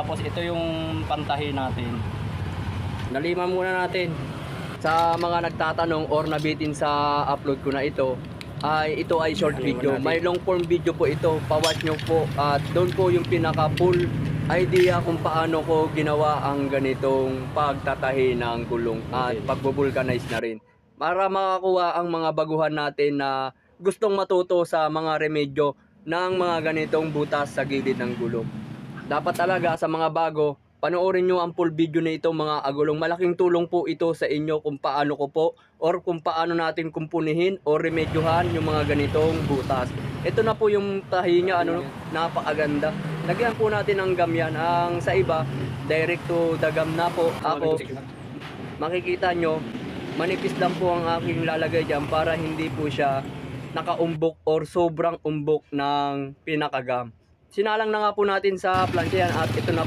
Tapos ito yung pantahi natin. Naliman muna natin. Sa mga nagtatanong or nabitin sa upload ko na ito, ay ito ay short video. natin. May long form video po ito. Pawatch nyo po. At doon po yung pinaka full idea kung paano ko ginawa ang ganitong pagtatahi ng gulong at pagbubulkanize na rin. Para makakuha ang mga baguhan natin na gustong matuto sa mga remedyo ng mga ganitong butas sa gilid ng gulong. Dapat talaga sa mga bago, panoorin nyo ang full video na ito mga agulong. Malaking tulong po ito sa inyo kung paano ko po or kung paano natin kumpunihin o remedyohan yung mga ganitong butas. Ito na po yung tahi niya, ano, napakaganda. Lagyan po natin ng gamyan. Ang sa iba, direct to the gam na po. Ako, makikita nyo, manipis lang po ang aking lalagay dyan para hindi po siya nakaumbok or sobrang umbok ng pinakagam. Sinalang na nga po natin sa plancha yan at ito na